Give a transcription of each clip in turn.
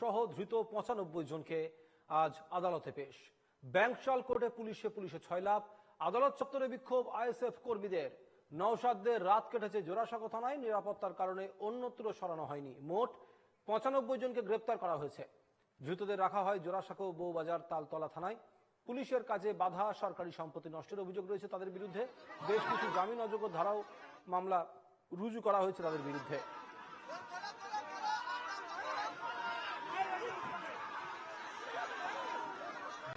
সহ ধৃত পঁচানব্বই জনকে আজ আদালতে পেশ। ব্যাংকশাল কোর্টে পুলিশে পুলিশে ছয় লাভ আদালত চত্বরে বিক্ষোভ আইএসএফ কর্মীদের। নওশাদদের রাত কেটেছে জোড়াসাঁকো থানায়, নিরাপত্তার কারণে অন্যত্র সরানো হয়নি। মোট পঁচানব্বই জনকে গ্রেপ্তার করা হয়েছে। ধৃতদের রাখা হয় জোড়াসাঁকো বউবাজার তালতলা থানায়। পুলিশের কাজে বাধা, সরকারি সম্পত্তি নষ্টের অভিযোগ রয়েছে তাদের বিরুদ্ধে। বেশ কিছু জামিন অযোগ্য ধারাও মামলা রুজু করা হয়েছে তাদের বিরুদ্ধে।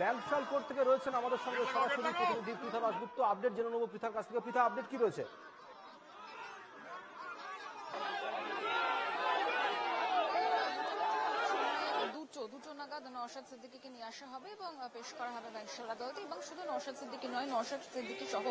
ব্যাংকশাল কোর্ট থেকে রয়েছেন আমাদের সঙ্গে সরাসরি প্রতিনিধি পৃথা দাসগুপ্ত আপডেট জেনে নেব পৃথার কাছ থেকে। পৃথা, আপডেট কি রয়েছে দুটো দুটো নাগাদ নওশাদ সিদ্দিকীকে নিয়ে আসা হবে এবং পেশ করা হবে ব্যাংকশাল আদালতে এবং শুধু নওশাদ সিদ্দিকী নয়, নওশাদ সিদ্দিকী সহ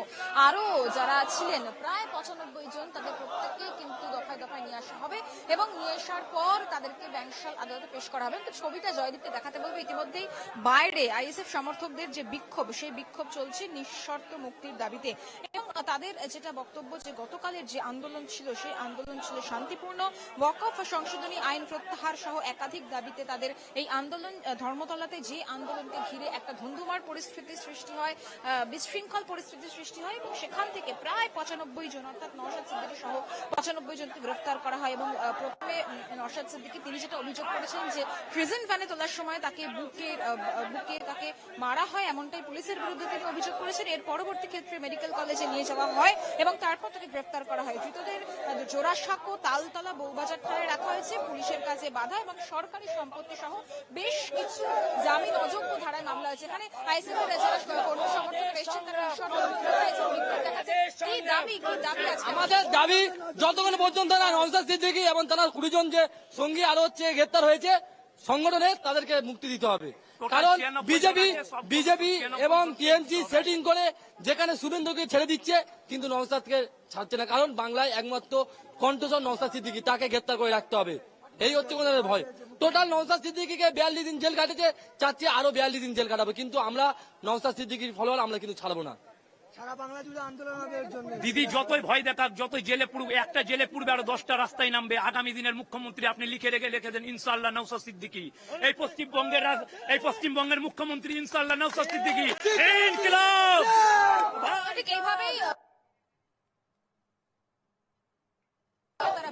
আরও যারা ছিলেন, প্রায় পঁচানব্বই জন তাদের প্রত্যেককে কিন্তু দফায় দফায় নিয়ে আসা হবে এবং নিয়ে আসার পর তাদেরকে ব্যাংকশাল আদালতে পেশ করা হবে। ছবিটা জয়দীপকে দেখাতে বলব। ইতিমধ্যেই বাইরে আইএসএফ সমর্থকদের যে বিক্ষোভ, সেই বিক্ষোভ চলছে নিঃশর্ত মুক্তির দাবিতে। এবং তাদের যেটা বক্তব্য যে গতকালের যে আন্দোলন ছিল, সেই আন্দোলন ছিল শান্তিপূর্ণ, ওয়াকফ সংশোধনী আইন প্রত্যাহার সহ একাধিক দাবিতে তাদের এই আন্দোলন ধর্মতলাতে যে আন্দোলনকে ঘিরে একটা ধুন্ধুমার পরিস্থিতি সৃষ্টি হয় বিশৃঙ্খল পরিস্থিতি সৃষ্টি হয় এবং সেখান থেকে প্রায় পঁচানব্বই জন, অর্থাৎ নওশাদ সিদ্দিকী সহ পঁচানব্বই জনকে গ্রেফতার করা হয় এবং প্রথমে নওশাদ সিদ্দিকী তিনি যেটা অভিযোগ করেছেন যে প্রিজন ভ্যানে তোলার সময় তাকে বুকে বুকে তাকে মারা হয় এমনটাই পুলিশের বিরুদ্ধে তিনি অভিযোগ করেছেন। এর পরবর্তী ক্ষেত্রে মেডিকেল কলেজে নিয়ে যাওয়া হয় এবং তারপর তাকে গ্রেফতার করা হয়। ধৃতদের জোড়াসাঁকো, তালতলা, বৌবাজার থানায় রাখা হয়েছে। পুলিশের কাছে বাধা এবং সরকারি সম্পত্তি সহ বেশ কিছু জামিন অযোগ্য ধারায় মামলা হয়েছে। এখানে আইসিসি এর কর্মী সমর্থক আমাদের দাবি যতক্ষণ পর্যন্ত না নওশাদ সিদ্দিকী এবং তার কুড়ি জন যে সঙ্গী আরও হচ্ছে গ্রেপ্তার হয়েছে সংগঠনে তাদেরকে মুক্তি দিতে হবে। কারণ বিজেপি বিজেপি এবং টিএমসি সেটিং করে যেখানে শুভেন্দুকে ছেড়ে দিচ্ছে কিন্তু নওশাদকে ছাড়ছে না। কারণ বাংলায় একমাত্র কণ্ঠস্বর নওশাদ সিদ্দিকী তাকে গ্রেপ্তার করে রাখতে হবে। এই হচ্ছে ওনাদের ভয়। টোটাল নওশাদ সিদ্দিকীকে বিয়াল্লিশ দিন জেল কাটেছে চাচ্ছে আরও বিয়াল্লিশ দিন জেল কাটাবে। কিন্তু আমরা নওশাদ সিদ্দিকীর ফলোয়ার আমরা কিন্তু ছাড়বো না। সারা বাংলা জুড়ে আন্দোলন হবে এর জন্য। দিদি যতই ভয় দেখাক যতই জেলে পড়বে একটা জেলে পড়বে আরও দশটা রাস্তায় নামবে। আগামী দিনের মুখ্যমন্ত্রী আপনি লিখে রেখে লিখে দেন ইনশাল্লাহ নৌসাদ সিদ্দিকি। এই পশ্চিমবঙ্গের এই পশ্চিমবঙ্গের মুখ্যমন্ত্রী ইনশাল্লাহ নৌসাদ সিদ্দিকি ইনকিলাব ঠিক এইভাবেই আহ, তারা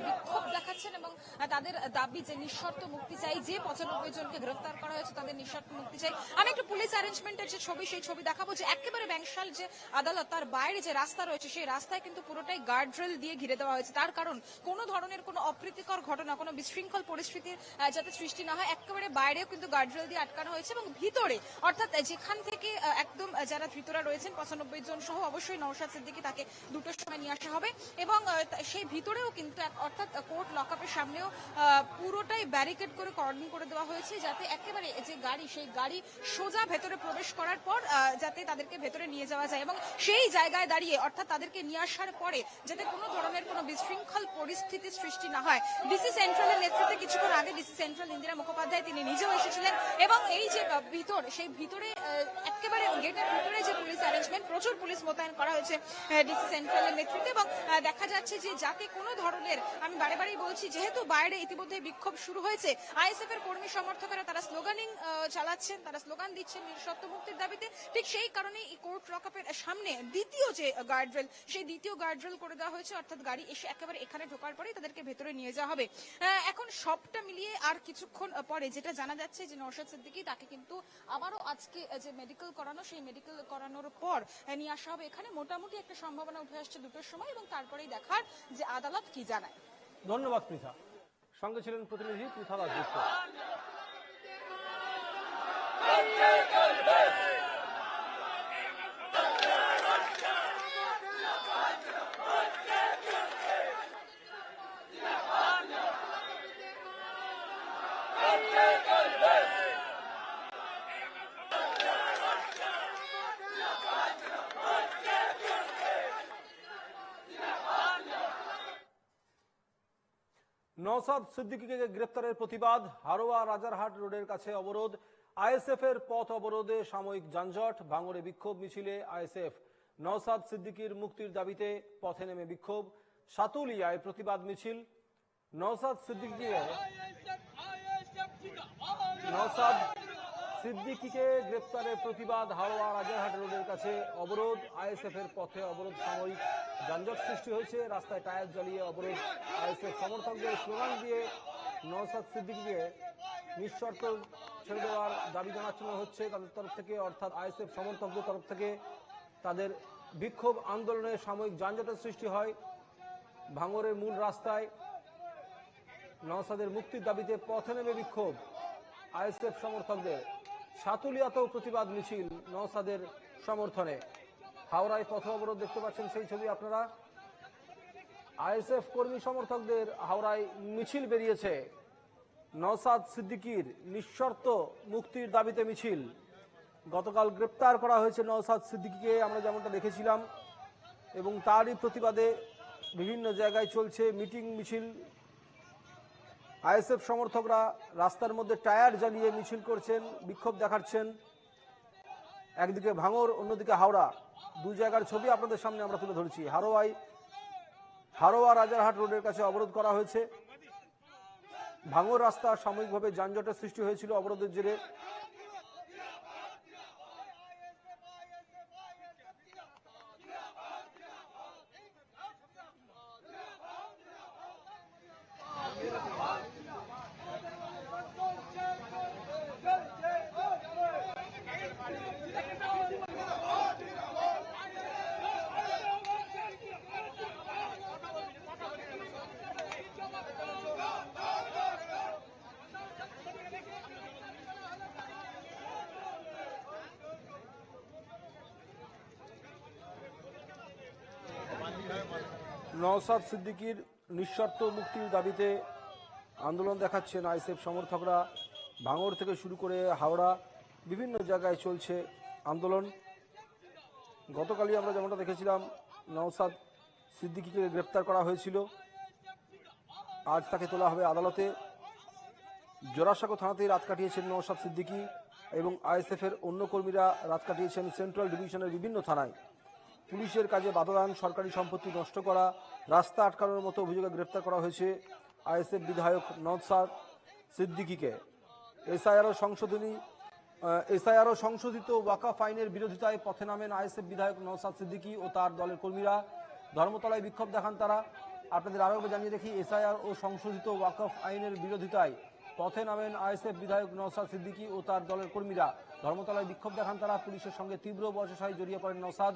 বিক্ষোভ এবং তাদের দাবি যে নিঃশর্ত মুক্তি চাই, যে পঁচানব্বই জনকে গ্রেফতার করা হয়েছে তাদের নিঃশর্ত মুক্তি চাই। আমি একটু পুলিশ অ্যারেঞ্জমেন্টের যে ছবি, সেই ছবি দেখাবো যে একেবারে ব্যাংশাল যে আদালত, তার বাইরে যে রাস্তা রয়েছে, সেই রাস্তায় কিন্তু পুরোটাই গার্ডরেল দিয়ে ঘিরে দেওয়া হয়েছে। তার কারণ, কোনো ধরনের কোনো অপ্রীতিকর ঘটনা, কোনো বিশৃঙ্খল পরিস্থিতির যাতে সৃষ্টি না হয়, একেবারে বাইরেও কিন্তু গার্ডরেল দিয়ে আটকানো হয়েছে এবং ভিতরে, অর্থাৎ যেখান থেকে একদম যারা ধৃতরা রয়েছেন, পঁচানব্বই জন সহ অবশ্যই নৌশাদ সিদ্দিকি তাকে দুটোর সময় নিয়ে আসা হবে এবং সেই ভিতরেও কিন্তু অর্থাৎ কোর্ট লকআপের সামনেও পুরোটাই ব্যারিকেড করে কর্ডন করে দেওয়া হয়েছে যাতে একেবারে যে গাড়ি, সেই গাড়ি সোজা ভেতরে প্রবেশ করার পর যাতে তাদেরকে ভেতরে নিয়ে যাওয়া যায় এবং সেই জায়গায় দাঁড়িয়ে, অর্থাৎ তাদেরকে নিয়ে আসার পরে যাতে কোনো ধরনের কোনো বিশৃঙ্খল পরিস্থিতি সৃষ্টি না হয়। ডিসি সেন্ট্রালের নেতৃত্বে কিছুক্ষণ আগে ডিসি সেন্ট্রাল ইন্দিরা মুখোপাধ্যায় তিনি নিজেও এসেছিলেন এবং এই যে ভিতর, সেই ভিতরে একেবারে গেটের ভিতরে যে পুলিশ অ্যারেঞ্জমেন্ট প্রচুর পুলিশ মোতায়েন করা হয়েছে ডিসি সেন্ট্রালের নেতৃত্বে এবং দেখা যাচ্ছে যে যাতে কোনো ধরনের, আমি বারে বারেই বলছি যেহেতু বাইরে ইতিমধ্যে বিক্ষোভ শুরু হয়েছে, আইএসএফ এর কর্মী সমর্থকেরা তারা স্লোগানিং চালাচ্ছেন, তারা স্লোগান দিচ্ছেন নিঃশর্ত মুক্তির দাবিতে। ঠিক সেই কারণে এই কোর্ট লকআপের সামনে দ্বিতীয় যে গার্ডরেল সেই দ্বিতীয় গার্ডরেল করে দেওয়া হয়েছে, অর্থাৎ গাড়ি এসে একেবারে এখানে ঢোকার পরেই তাদেরকে ভেতরে নিয়ে যাওয়া হবে। এখন সবটা মিলিয়ে আর কিছুক্ষণ পরে যেটা জানা যাচ্ছে যে নৌশাদ সিদ্দিকী তাকে কিন্তু আবারও আজকে যে মেডিকেল করানো, সেই মেডিকেল করানোর পর নিয়ে আসা হবে। এখানে মোটামুটি একটা সম্ভাবনা উঠে আসছে দুটোর সময় এবং তারপরেই দেখার যে আদালত কি জানায়। ধন্যবাদ পৃথা। সঙ্গে ছিলেন প্রতিনিধি পৃথা দাসগুপ্ত নওসাদ সিদ্দিকীকে গ্রেপ্তারের প্রতিবাদ। হারোয়া রাজারহাট রোডের কাছে অবরোধ। আইএসএফ এর পথ অবরোধে সাময়িক যানজট। ভাঙড়ে বিক্ষোভ মিছিলে আইএসএফ। নওসাদ সিদ্দিকীর মুক্তির দাবিতে পথে নেমে বিক্ষোভ। সাতুলিয়ায় প্রতিবাদ মিছিল। নওসাদ সিদ্দিকীকে নওসাদ সিদ্দিকিকে গ্রেপ্তারের প্রতিবাদ হাওড়া রাজারহাট রোডের কাছে অবরোধ। আইএসএফ এর পথে অবরোধ সাময়িক যানজট সৃষ্টি হয়েছে। রাস্তায় টায়ার জ্বালিয়ে অবরোধ আইএসএফ সমর্থকদের স্লোগান দিয়ে নওসাদ সিদ্দিকিকে নিঃশর্ত ছেড়ে দেওয়ার দাবি জানানো হচ্ছে তাদের তরফ থেকে, অর্থাৎ আইএসএফ সমর্থকদের তরফ থেকে তাদের বিক্ষোভ আন্দোলনে সাময়িক যানজটের সৃষ্টি হয়। ভাঙরের মূল রাস্তায় নওসাদের মুক্তির দাবিতে পথে নেমে বিক্ষোভ। আইএসএফ সমর্থকদের সাতুলিয়াতেও প্রতিবাদ মিছিল নওসাদের সমর্থনে। হাওড়ায় পথ অবরোধ দেখতে পাচ্ছেন সেই ছবি আপনারা। আইএসএফ কর্মী সমর্থকদের হাওড়ায় মিছিল বেরিয়েছে। নওসাদ সিদ্দিকির নিঃশর্ত মুক্তির দাবিতে মিছিল। গতকাল গ্রেপ্তার করা হয়েছে নওসাদ সিদ্দিকিকে, আমরা যেমনটা দেখেছিলাম। এবং তারই প্রতিবাদে বিভিন্ন জায়গায় চলছে মিটিং মিছিল। আইএসএফ সমর্থকরা রাস্তার মধ্যে টায়ার জ্বালিয়ে মিছিল করছেন, বিক্ষোভ দেখাচ্ছেন। একদিকে ভাঙর, অন্যদিকে হাওড়া। দু জায়গার ছবি আপনাদের সামনে আমরা তুলে ধরেছি। হারোয়াই, হারোয়া রাজারহাট রোডের কাছে অবরোধ করা হয়েছে। ভাঙর রাস্তা সাময়িকভাবে যানজটের সৃষ্টি হয়েছিল অবরোধের জেরে। নওসাদ সিদ্দিকির নিঃশর্ত মুক্তির দাবিতে আন্দোলন দেখাচ্ছেন আইএসএফ সমর্থকরা। ভাঙড় থেকে শুরু করে হাওড়া বিভিন্ন জায়গায় চলছে আন্দোলন। গতকালই আমরা যেমনটা দেখেছিলাম, নওসাদ সিদ্দিকিকে গ্রেপ্তার করা হয়েছিল। আজ তাকে তোলা হবে আদালতে। জোড়াসাঁকো থানাতেই রাত কাটিয়েছেন নওসাদ সিদ্দিকি এবং আইএসএফের অন্য কর্মীরা রাত কাটিয়েছেন সেন্ট্রাল ডিভিশনের বিভিন্ন থানায়। পুলিশের কাজে বাধাদান সরকারি সম্পত্তি নষ্ট করা, রাস্তা আটকানোর মতো অভিযোগে গ্রেপ্তার করা হয়েছে আইএসএফ বিধায়ক নওসাদ সিদ্দিকিকে। এসআইআরও সংশোধনী এসআইআরও সংশোধিত ওয়াকাফ আইনের বিরোধিতায় পথে নামেন আইএসএফ বিধায়ক নওসাদ সিদ্দিকী ও তার দলের কর্মীরা। ধর্মতলায় বিক্ষোভ দেখান তারা। আপনাদের আরও জানিয়ে দেখি এসআইআর ও সংশোধিত ওয়াকফ আইনের বিরোধিতায় পথে নামেন আইএসএফ বিধায়ক নওসাদ সিদ্দিকি ও তার দলের কর্মীরা। ধর্মতলায় বিক্ষোভ দেখান তারা, পুলিশের সঙ্গে তীব্র বচসায় জড়িয়ে পড়েন নওসাদ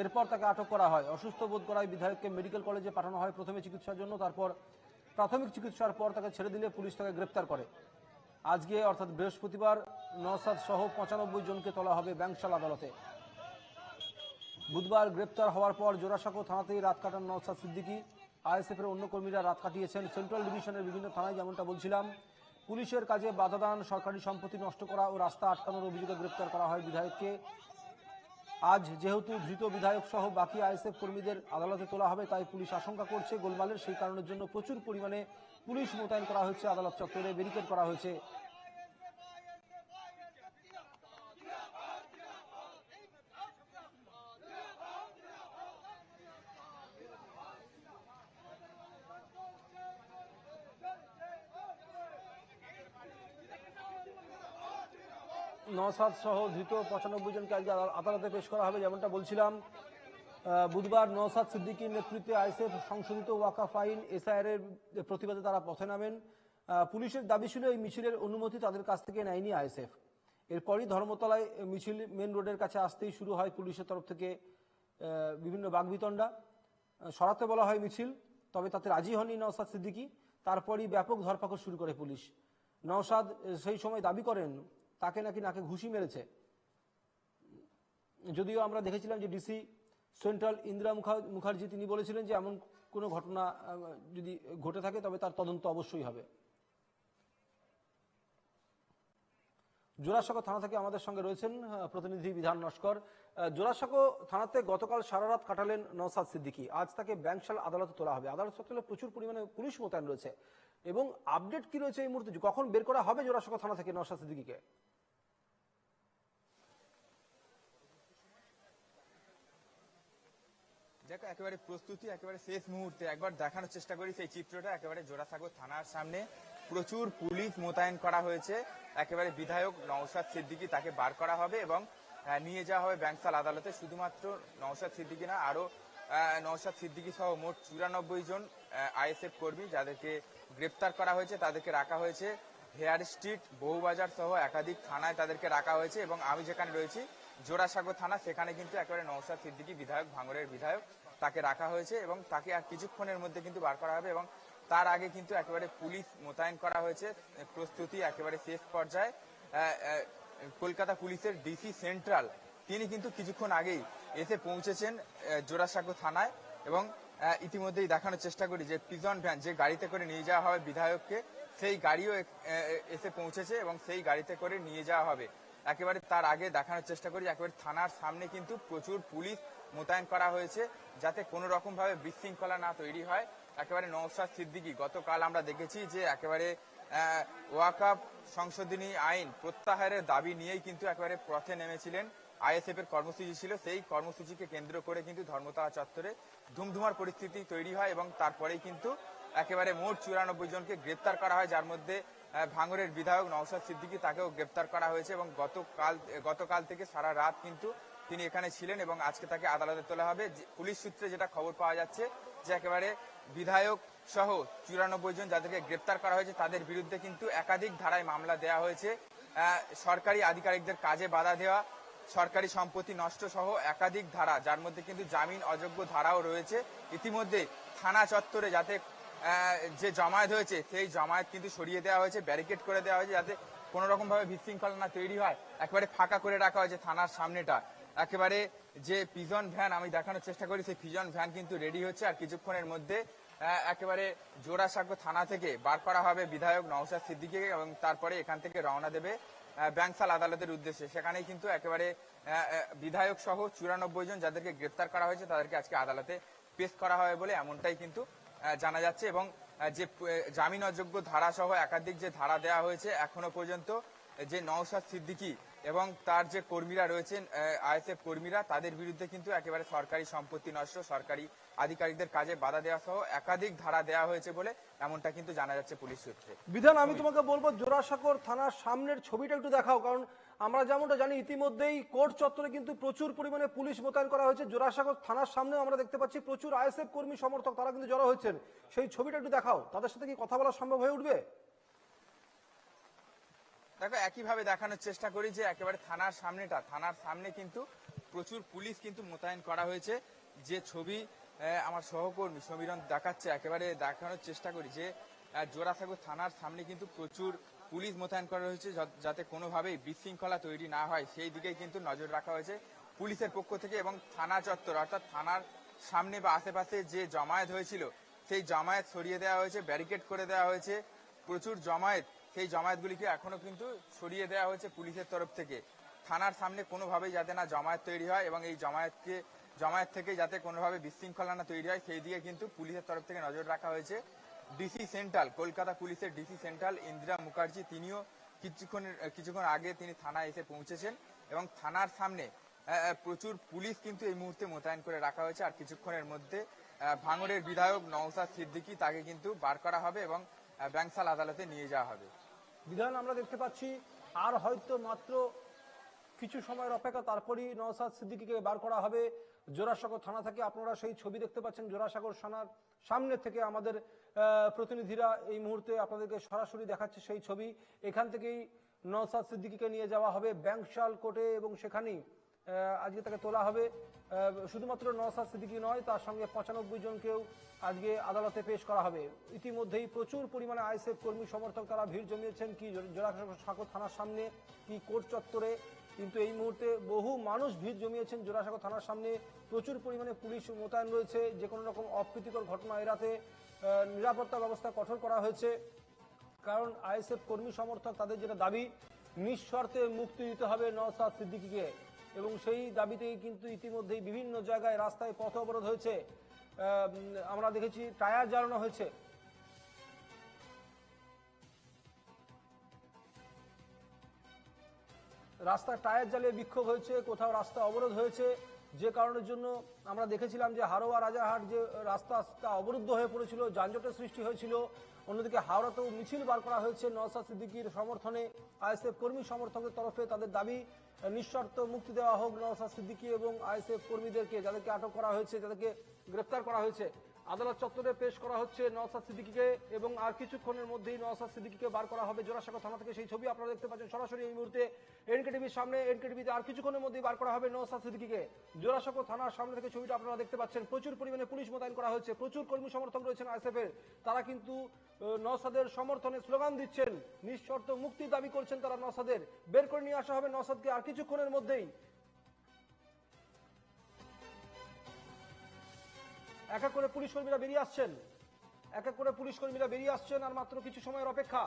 এরপর তাকে আটক করা হয়। অসুস্থ বোধ করায় বিধায়ককে মেডিকেল কলেজে পাঠানো হয় প্রথমে চিকিৎসার জন্য, তারপর প্রাথমিক চিকিৎসার পর তাকে ছেড়ে দিলে পুলিশ তাকে গ্রেপ্তার করে। আজকে, অর্থাৎ বৃহস্পতিবার নওসাদ সহ পঁচানব্বই জনকে তোলা হবে ব্যাংশাল আদালতে। বুধবার গ্রেপ্তার হওয়ার পর জোড়াসাঁকো থানাতেই রাত কাটান নওসাদ সিদ্দিকী। আইএসএফ এর অন্য কর্মীরা রাত কাটিয়েছেন। সেন্ট্রাল ডিভিশনের বিভিন্ন থানায় যেমনটা বলছিলাম, পুলিশের কাজে বাধা দান, সরকারি সম্পত্তি নষ্ট করা ও রাস্তা আটকানোর অভিযোগে গ্রেপ্তার করা হয় বিধায়ককে। আজ যেহেতু ধৃত বিধায়ক সহ বাকি আইএসএফ কর্মীদের আদালতে তোলা হবে, তাই পুলিশ আশঙ্কা করছে গোলমালের সেই কারণের জন্য প্রচুর পরিমাণে পুলিশ মোতায়েন করা হয়েছে, আদালত চত্বরে ব্যারিকেড করা হয়েছে। নসাদ সহ ধৃত পঁচানব্বই জনকে আজকে আদাল- আদালতে পেশ করা হবে, যেমনটা বলছিলাম। বুধবার নওসাদ সিদ্দিকীর নেতৃত্বে আইসেফ সংশোধিত ওয়াকাফ আইন এসআইআর এর প্রতিবাদে তারা পথে নামেন। পুলিশের দাবি ছিল এই মিছিলের অনুমতি তাদের কাছ থেকে নেয়নি আইএসএফ। এরপরই ধর্মতলায় মিছিল মেন রোডের কাছে আসতেই শুরু হয় পুলিশের তরফ থেকে বিভিন্ন বাগবিতণ্ডা সরাতে বলা হয় মিছিল, তবে তাতে রাজি হননি নওসাদ সিদ্দিকী। তারপরই ব্যাপক ধরপাকড় শুরু করে পুলিশ। নওসাদ সেই সময় দাবি করেন তাকে নাকি নাকে ঘুষি মেরেছে। যদিও আমরা দেখেছিলাম যে ডিসি সেন্ট্রাল ইন্দিরা মুখা- মুখার্জি তিনি বলেছিলেন যে এমন কোনো ঘটনা যদি ঘটে থাকে তবে তার তদন্ত অবশ্যই হবে। জোড়াসাঁকো থানা থেকে আমাদের সঙ্গে রয়েছেন প্রতিনিধি বিধান নস্কর। জোড়াসাঁকো থানাতে গতকাল সারা রাত কাটালেন নওসাদ সিদ্দিকী। আজ তাকে ব্যাংকশাল আদালতে তোলা হবে। আদালত চত্বরে প্রচুর পরিমাণে পুলিশ মোতায়েন রয়েছে। এবং আপডেট কি রয়েছে এই মুহূর্তে? কখন বের করা হবে জোড়াসাঁকো থানা থেকে নওসাদ সিদ্দিকীকে? দেখো একেবারে প্রস্তুতি একেবারে শেষ মুহূর্তে। একবার দেখানোর চেষ্টা করি সেই চিত্রটা একেবারে জোড়াসাগর থানার সামনে। প্রচুর পুলিশ মোতায়েন করা হয়েছে। একেবারে বিধায়ক নওশাদ সিদ্দিকী তাকে বার করা হবে এবং নিয়ে যাওয়া হবে ব্যাংসাল আদালতে। শুধুমাত্র নওশাদ সিদ্দিকী না আরও আহ, নওশাদ সিদ্দিকী সহ মোট চুরানব্বই জন আইএসএফ কর্মী যাদেরকে গ্রেপ্তার করা হয়েছে তাদেরকে রাখা হয়েছে। হেয়ার স্ট্রিট বহুবাজার সহ একাধিক থানায় তাদেরকে রাখা হয়েছে এবং আমি যেখানে রয়েছি জোড়াসাগর থানা, সেখানে কিন্তু একেবারে নওশাদ সিদ্দিকী বিধায়ক, ভাঙড়ের বিধায়ক তাকে রাখা হয়েছে এবং তাকে আর কিছুক্ষণের মধ্যে কিন্তু বার করা হবে এবং তার আগে কিন্তু একেবারে পুলিশ মোতায়েন করা হয়েছে, প্রস্তুতি একেবারে শেষ পর্যায়ে। কলকাতা পুলিশের ডিসি সেন্ট্রাল, তিনি কিন্তু কিছুক্ষণ আগেই এসে পৌঁছেছেন জোড়াসাঁকো থানায় এবং ইতিমধ্যেই দেখানোর চেষ্টা করি যে পিজন ভ্যান যে গাড়িতে করে নিয়ে যাওয়া হবে বিধায়ককে, সেই গাড়িও এসে পৌঁছেছে এবং সেই গাড়িতে করে নিয়ে যাওয়া হবে। একেবারে তার আগে দেখানোর চেষ্টা করি, একেবারে থানার সামনে কিন্তু প্রচুর পুলিশ মোতায়েন করা হয়েছে যাতে কোনো রকম ভাবে বিশৃঙ্খলা না তৈরি হয়। একেবারে নৌসাদ সিদ্দিকী, গতকাল আমরা দেখেছি যে একেবারে ওয়াকাপ সংশোধনী আইন প্রত্যাহারের দাবি নিয়েই কিন্তু একেবারে পথে নেমেছিলেন। আইএসএফ এর কর্মসূচি ছিল, সেই কর্মসূচিকে কেন্দ্র করে কিন্তু ধর্মতলা চত্বরে ধুমধুমার পরিস্থিতি তৈরি হয় এবং তারপরেই কিন্তু একেবারে মোট চুরানব্বই জনকে গ্রেপ্তার করা হয়, যার মধ্যে আহ, ভাঙড়ের বিধায়ক নওশাদ সিদ্দিকী তাকেও গ্রেপ্তার করা হয়েছে এবং গতকাল গতকাল থেকে সারা রাত কিন্তু তিনি এখানে ছিলেন এবং আজকে তাকে আদালতে তোলা হবে। পুলিশ সূত্রে যেটা খবর পাওয়া যাচ্ছে যে একেবারে বিধায়ক সহ চুরানব্বই জন যাদেরকে গ্রেপ্তার করা হয়েছে তাদের বিরুদ্ধে কিন্তু একাধিক ধারায় মামলা দেওয়া হয়েছে। সরকারি আধিকারিকদের কাজে বাধা দেওয়া সরকারি সম্পত্তি নষ্ট সহ একাধিক ধারা যার মধ্যে কিন্তু জামিন অযোগ্য ধারাও রয়েছে। ইতিমধ্যে থানা চত্বরে যাতে যে জামায়াত হয়েছে, সেই জামায়াত কিন্তু সরিয়ে দেওয়া হয়েছে ব্যারিকেড করে দেওয়া হয়েছে যাতে কোনো রকম ভাবে বিশৃঙ্খলা না তৈরি হয়। একেবারে ফাঁকা করে রাখা হয়েছে থানার সামনেটা। একেবারে যে পিজন ভ্যান আমি দেখানোর চেষ্টা করি, সেই পিজন ভ্যান কিন্তু রেডি হচ্ছে আর কিছুক্ষণের মধ্যে একেবারে জোড়াসাঁকো থানা থেকে বার করা হবে বিধায়ক নওশাদ সিদ্দিকীকে এবং তারপরে এখান থেকে রওনা দেবে ব্যাংসাল আদালতের উদ্দেশ্যে। সেখানেই কিন্তু একেবারে বিধায়ক সহ চুরানব্বই জন যাদেরকে গ্রেপ্তার করা হয়েছে, তাদেরকে আজকে আদালতে পেশ করা হবে বলে এমনটাই কিন্তু জানা যাচ্ছে এবং যে জামিন অযোগ্য ধারা সহ একাধিক যে ধারা দেওয়া হয়েছে এখনও পর্যন্ত, যে নওশাদ সিদ্দিকী এবং তার যে কর্মীরা রয়েছেন আইএসএফ কর্মীরা, তাদের বিরুদ্ধে কিন্তু একেবারে সরকারি সম্পত্তি নষ্ট, সরকারি আধিকারিকদের কাজে বাধা দেওয়া সহ একাধিক ধারা দেওয়া হয়েছে বলে এমনটা কিন্তু জানা যাচ্ছে পুলিশ সূত্রে। বিধান, আমি তোমাকে বলব, জোড়াসাঁকোর থানার সামনের ছবিটা একটু দেখাও, কারণ আমরা যেমনটা জানি, ইতিমধ্যেই কোর্ট চত্বরে কিন্তু প্রচুর পরিমাণে পুলিশ মোতায়েন করা হয়েছে। জোড়াসাঁকোর থানার সামনেও আমরা দেখতে পাচ্ছি প্রচুর আইএসএফ কর্মী সমর্থক তারা কিন্তু জড়ো হয়েছেন। সেই ছবিটা একটু দেখাও। তাদের সাথে কি কথা বলা সম্ভব হয়ে উঠবে? দেখো, একইভাবে দেখানোর চেষ্টা করি যে একেবারে থানার সামনেটা। থানার সামনে কিন্তু প্রচুর পুলিশ কিন্তু মোতায়েন করা হয়েছে। যে ছবি আমার সহকর্মী সমীরণ দেখাচ্ছে, একেবারে দেখানোর চেষ্টা করি যে জোড়াসাগর থানার সামনে কিন্তু প্রচুর পুলিশ মোতায়েন করা হয়েছে যাতে কোনোভাবেই বিশৃঙ্খলা তৈরি না হয়। সেই দিকে কিন্তু নজর রাখা হয়েছে পুলিশের পক্ষ থেকে এবং থানা চত্বর, অর্থাৎ থানার সামনে বা আশেপাশে যে জমায়েত হয়েছিল, সেই জমায়েত সরিয়ে দেওয়া হয়েছে ব্যারিকেড করে দেওয়া হয়েছে। প্রচুর জমায়েত, সেই জমায়েতগুলিকে এখনও কিন্তু সরিয়ে দেওয়া হয়েছে পুলিশের তরফ থেকে। থানার সামনে কোনোভাবেই যাতে না জমায়েত তৈরি হয় এবং এই জমায়েতকে জমায়েত থেকে যাতে কোনোভাবে বিশৃঙ্খলা না তৈরি হয়, সেই দিকে কিন্তু পুলিশের তরফ থেকে নজর রাখা হয়েছে। ডিসি সেন্ট্রাল, কলকাতা পুলিশের ডিসি সেন্ট্রাল ইন্দিরা মুখার্জি, তিনিও কিছুক্ষণ কিছুক্ষণ আগে তিনি থানায় এসে পৌঁছেছেন এবং থানার সামনে প্রচুর পুলিশ কিন্তু এই মুহূর্তে মোতায়েন করে রাখা হয়েছে। আর কিছুক্ষণের মধ্যে ভাঙড়ের বিধায়ক নওসাদ সিদ্দিকী তাকে কিন্তু বার করা হবে এবং ব্যাংসাল আদালতে নিয়ে যাওয়া হবে। বিধান আমরা দেখতে পাচ্ছি, আর হয়তো মাত্র কিছু সময়ের অপেক্ষা তারপরই নওসাদ সিদ্দিকীকে বার করা হবে। জোড়াসাগর থানা থেকে আপনারা সেই ছবি দেখতে পাচ্ছেন। জোড়াসাগর থানার সামনে থেকে আমাদের প্রতিনিধিরা এই মুহূর্তে আপনাদেরকে সরাসরি দেখাচ্ছে সেই ছবি। এখান থেকেই নওসাদ সিদ্দিকীকে নিয়ে যাওয়া হবে ব্যাংকশাল কোর্টে এবং সেখানেই আজকে তাকে তোলা হবে। শুধুমাত্র নওসাদ সিদ্দিকী নয়, তার সঙ্গে পঁচানব্বই জনকেও আজকে আদালতে পেশ করা হবে। ইতিমধ্যেই প্রচুর পরিমাণে আইএসএফ কর্মী সমর্থক তারা ভিড় জমিয়েছেন। কি জোড়াসাঁকো থানার সামনে, কি কোর্ট চত্বরে কিন্তু এই মুহূর্তে বহু মানুষ ভিড় জমিয়েছেন জোড়াসাঁকো থানার সামনে। প্রচুর পরিমাণে পুলিশ মোতায়েন রয়েছে। যে কোনো রকম অপ্রীতিকর ঘটনা এড়াতে নিরাপত্তা ব্যবস্থা কঠোর করা হয়েছে। কারণ আইএসএফ কর্মী সমর্থক তাদের যেটা দাবি, নিঃশর্তে মুক্তি দিতে হবে নওসাদ সিদ্দিকিকে। এবং সেই দাবিতেই কিন্তু ইতিমধ্যেই বিভিন্ন জায়গায় রাস্তায় পথ অবরোধ হয়েছে। আমরা দেখেছি, টায়ার জ্বালানো হয়েছে। রাস্তায় টায়ার জ্বালিয়ে বিক্ষোভ হয়েছে, কোথাও রাস্তা অবরোধ হয়েছে। যে কারণের জন্য আমরা দেখেছিলাম যে হারোয়া রাজারহাট যে রাস্তাটা অবরুদ্ধ হয়ে পড়েছিল, যানজটের সৃষ্টি হয়েছিল। অন্যদিকে হাওড়াতেও মিছিল বার করা হয়েছে নওসাদ সিদ্দিকির সমর্থনে। আইএসএফ কর্মী সমর্থকের তরফে তাদের দাবি, নিঃশর্ত মুক্তি দেওয়া হোক নওসাদ সিদ্দিকি এবং আইএসএফ কর্মীদেরকে যাদেরকে আটক করা হয়েছে, যাদেরকে গ্রেফতার করা হয়েছে। আদালত চত্বরে পেশ করা হচ্ছে নওসাদ সিদ্দিকিকে এবং আর কিছুক্ষণের মধ্যেই নওসাদ সিদ্দিকিকে বার করা হবে জোড়াসাঁকো থানা থেকে। সেই ছবি আপনারা দেখতে পাচ্ছেন সরাসরি এই মুহূর্তে এনকে টিভির সামনে। এনকে টিভিতে আর কিছুক্ষণের মধ্যেই বার করা হবে নওসাদ সিদ্দিকিকে। জোড়াসাঁকো থানার সামনে থেকে ছবিটা আপনারা দেখতে পাচ্ছেন। প্রচুর পরিমাণে পুলিশ মোতায়েন করা হয়েছে। প্রচুর কর্মী সমর্থক রয়েছেন আইএসএফ এর। তারা কিন্তু আহ, নওসাদের সমর্থনে স্লোগান দিচ্ছেন। নিঃশর্ত মুক্তি দাবি করছেন তারা নওসাদের বের করে নিয়ে আসা হবে নওসাদকে আর কিছুক্ষণের মধ্যেই এক এক করে পুলিশ কর্মীরা বেরিয়ে আসছেন। এক এক করে পুলিশ কর্মীরা বেরিয়ে আসছেন আর মাত্র কিছু সময়ের অপেক্ষা।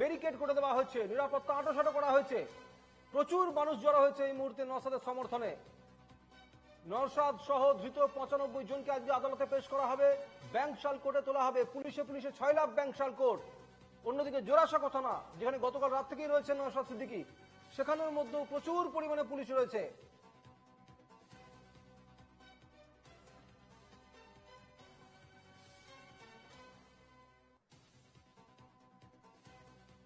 ব্যারিকেড করে দেওয়া হয়েছে, নিরাপত্তা আটোসাটো করা হয়েছে। প্রচুর মানুষ জড়ো হয়েছে এই মুহূর্তে নওসাদের সমর্থনে। নরসাদ সহ ধৃত পঁচানব্বই জনকে আজকে আদালতে পেশ করা হবে। ব্যাংকশাল কোর্টে তোলা হবে। পুলিশে পুলিশে ছয় লাখ ব্যাংকশাল কোর্ট। অন্যদিকে জোরাসা কথা না, যেখানে গতকাল রাত থেকেই রয়েছে নরসাদ সিদ্দিকি সেখানের মধ্যেও প্রচুর পরিমাণে পুলিশ রয়েছে।